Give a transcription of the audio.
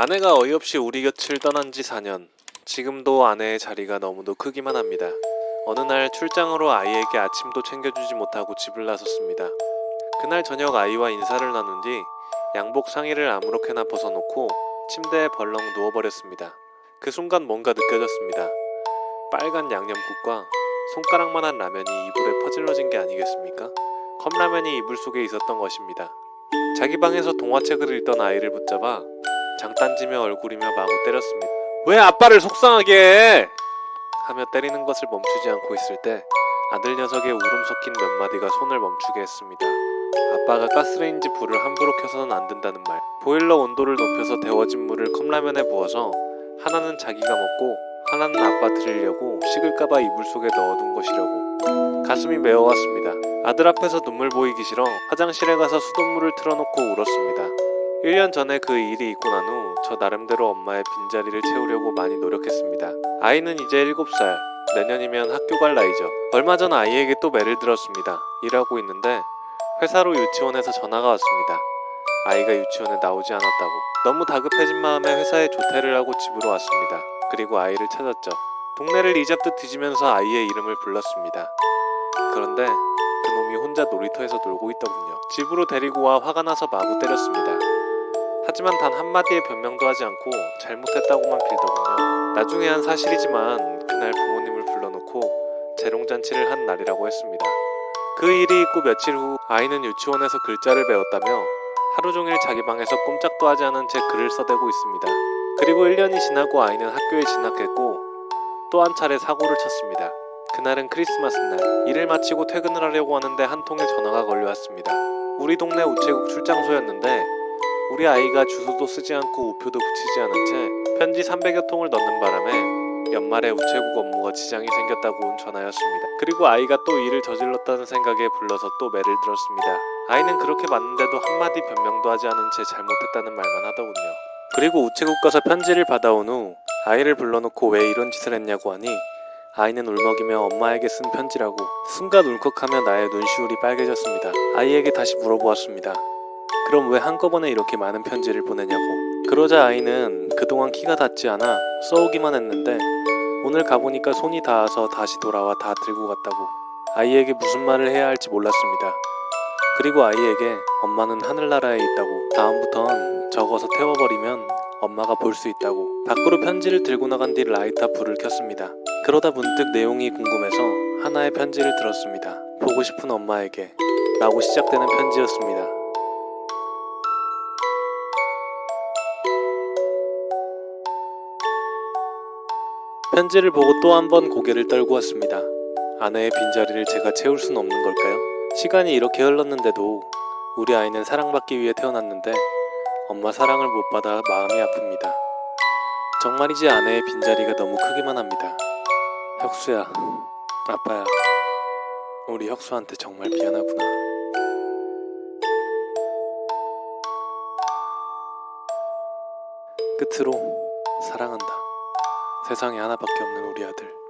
아내가 어이없이 우리 곁을 떠난 지 4년. 지금도 아내의 자리가 너무도 크기만 합니다. 어느 날 출장으로 아이에게 아침도 챙겨주지 못하고 집을 나섰습니다. 그날 저녁 아이와 인사를 나눈 뒤 양복 상의를 아무렇게나 벗어놓고 침대에 벌렁 누워버렸습니다. 그 순간 뭔가 느껴졌습니다. 빨간 양념국과 손가락만한 라면이 이불에 퍼질러진 게 아니겠습니까? 컵라면이 이불 속에 있었던 것입니다. 자기 방에서 동화책을 읽던 아이를 붙잡아 장단지며 얼굴이며 마구 때렸습니다. 왜 아빠를 속상하게 해? 하며 때리는 것을 멈추지 않고 있을 때 아들 녀석의 울음 섞인 몇 마디가 손을 멈추게 했습니다. 아빠가 가스레인지 불을 함부로 켜서는 안 된다는 말. 보일러 온도를 높여서 데워진 물을 컵라면에 부어서 하나는 자기가 먹고 하나는 아빠 드리려고 식을까봐 이불 속에 넣어둔 것이려고. 가슴이 메어왔습니다. 아들 앞에서 눈물 보이기 싫어 화장실에 가서 수돗물을 틀어놓고 울었습니다. 1년 전에 그 일이 있고 난 후 저 나름대로 엄마의 빈자리를 채우려고 많이 노력했습니다. 아이는 이제 7살, 내년이면 학교 갈 나이죠. 얼마 전 아이에게 또 매를 들었습니다. 일하고 있는데 회사로 유치원에서 전화가 왔습니다. 아이가 유치원에 나오지 않았다고. 너무 다급해진 마음에 회사에 조퇴를 하고 집으로 왔습니다. 그리고 아이를 찾았죠. 동네를 이잡듯 뒤지면서 아이의 이름을 불렀습니다. 그런데 그놈이 혼자 놀이터에서 놀고 있더군요. 집으로 데리고 와 화가 나서 마구 때렸습니다. 하지만 단 한마디의 변명도 하지 않고 잘못했다고만 빌더군요. 나중에 한 사실이지만 그날 부모님을 불러놓고 재롱잔치를 한 날이라고 했습니다. 그 일이 있고 며칠 후 아이는 유치원에서 글자를 배웠다며 하루 종일 자기 방에서 꼼짝도 하지 않은 채 글을 써대고 있습니다. 그리고 1년이 지나고 아이는 학교에 진학했고 또 한 차례 사고를 쳤습니다. 그날은 크리스마스 날 일을 마치고 퇴근을 하려고 하는데 한 통의 전화가 걸려왔습니다. 우리 동네 우체국 출장소였는데 우리 아이가 주소도 쓰지 않고 우표도 붙이지 않은 채 편지 300여 통을 넣는 바람에 연말에 우체국 업무가 지장이 생겼다고 온 전화였습니다. 그리고 아이가 또 일을 저질렀다는 생각에 불러서 또 매를 들었습니다. 아이는 그렇게 맞는데도 한마디 변명도 하지 않은 채 잘못했다는 말만 하더군요. 그리고 우체국 가서 편지를 받아온 후 아이를 불러놓고 왜 이런 짓을 했냐고 하니 아이는 울먹이며 엄마에게 쓴 편지라고 순간 울컥하며 나의 눈시울이 빨개졌습니다. 아이에게 다시 물어보았습니다. 그럼 왜 한꺼번에 이렇게 많은 편지를 보내냐고. 그러자 아이는 그동안 키가 닿지 않아 써오기만 했는데 오늘 가보니까 손이 닿아서 다시 돌아와 다 들고 갔다고. 아이에게 무슨 말을 해야 할지 몰랐습니다. 그리고 아이에게 엄마는 하늘나라에 있다고 다음부턴 적어서 태워버리면 엄마가 볼 수 있다고 밖으로 편지를 들고 나간 뒤 라이터 불을 켰습니다. 그러다 문득 내용이 궁금해서 하나의 편지를 들었습니다. 보고 싶은 엄마에게 라고 시작되는 편지였습니다. 편지를 보고 또 한 번 고개를 떨고 왔습니다. 아내의 빈자리를 제가 채울 순 없는 걸까요? 시간이 이렇게 흘렀는데도 우리 아이는 사랑받기 위해 태어났는데 엄마 사랑을 못 받아 마음이 아픕니다. 정말이지 아내의 빈자리가 너무 크기만 합니다. 혁수야, 아빠야, 우리 혁수한테 정말 미안하구나. 끝으로 사랑한다. 세상에 하나밖에 없는 우리 아들.